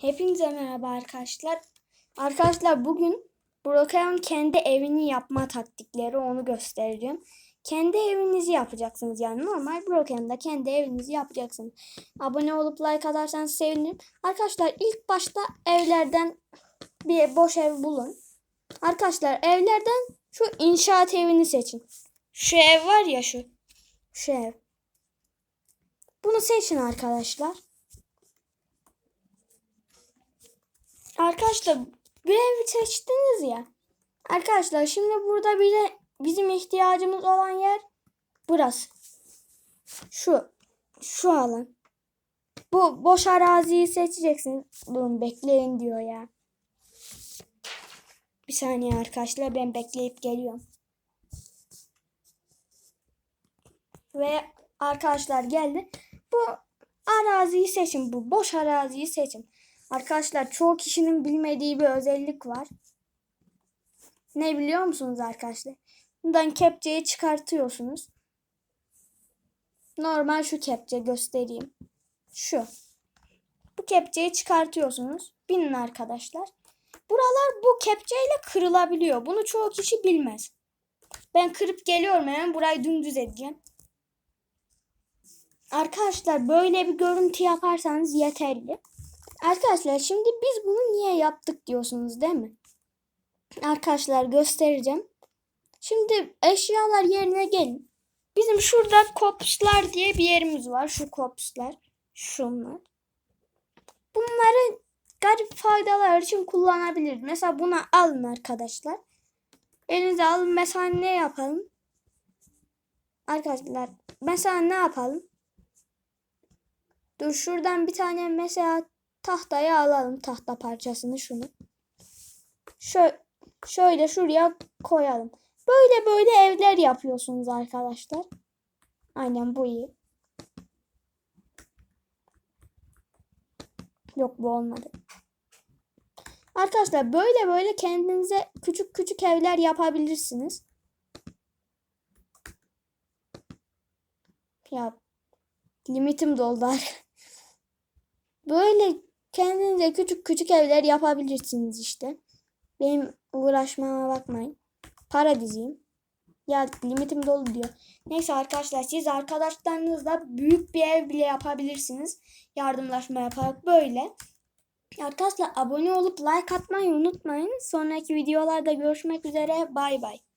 Hepinize merhaba arkadaşlar. Arkadaşlar bugün Brokeon kendi evini yapma taktikleri onu göstereceğim. Kendi evinizi yapacaksınız yani normal Brokeon'da kendi evinizi yapacaksınız. Abone olup like atarsanız sevinirim. Arkadaşlar ilk başta evlerden bir boş ev bulun. Arkadaşlar evlerden şu inşaat evini seçin. Şu ev var ya şu. Şu ev. Bunu seçin arkadaşlar. Arkadaşlar bir ev seçtiniz ya. Arkadaşlar şimdi burada bir de bizim ihtiyacımız olan yer burası. Şu. Şu alan. Bu boş araziyi seçeceksiniz. Durun bekleyin diyor ya. Bir saniye arkadaşlar ben bekleyip geliyorum. Ve arkadaşlar geldi. Bu araziyi seçin. Bu boş araziyi seçin. Arkadaşlar çoğu kişinin bilmediği bir özellik var. Ne biliyor musunuz arkadaşlar? Bundan kepçeyi çıkartıyorsunuz. Normal şu kepçe göstereyim. Şu. Bu kepçeyi çıkartıyorsunuz. Binin arkadaşlar. Buralar bu kepçeyle kırılabiliyor. Bunu çoğu kişi bilmez. Ben kırıp geliyorum hemen burayı dümdüz edeceğim. Arkadaşlar böyle bir görüntü yaparsanız yeterli. Arkadaşlar şimdi biz bunu niye yaptık diyorsunuz değil mi? Arkadaşlar göstereceğim. Şimdi eşyalar yerine gelin. Bizim şurada kopslar diye bir yerimiz var. Şu kopslar. Şunlar. Bunları garip faydalar için kullanabiliriz. Mesela bunu alın arkadaşlar. Elinize alın. Mesela ne yapalım? Arkadaşlar mesela ne yapalım? Dur şuradan bir tane mesela tahtayı alalım. Tahta parçasını şunu. Şöyle, şöyle şuraya koyalım. Böyle böyle evler yapıyorsunuz arkadaşlar. Aynen bu iyi. Yok bu olmadı. Arkadaşlar böyle böyle kendinize küçük küçük evler yapabilirsiniz. Ya limitim doldu. Böyle kendinize küçük küçük evler yapabilirsiniz işte. Benim uğraşmama bakmayın. Para dizeyim. Ya limitim dolu diyor. Neyse arkadaşlar siz arkadaşlarınızla büyük bir ev bile yapabilirsiniz. Yardımlaşma yaparak böyle. Arkadaşlar abone olup like atmayı unutmayın. Sonraki videolarda görüşmek üzere. Bay bay.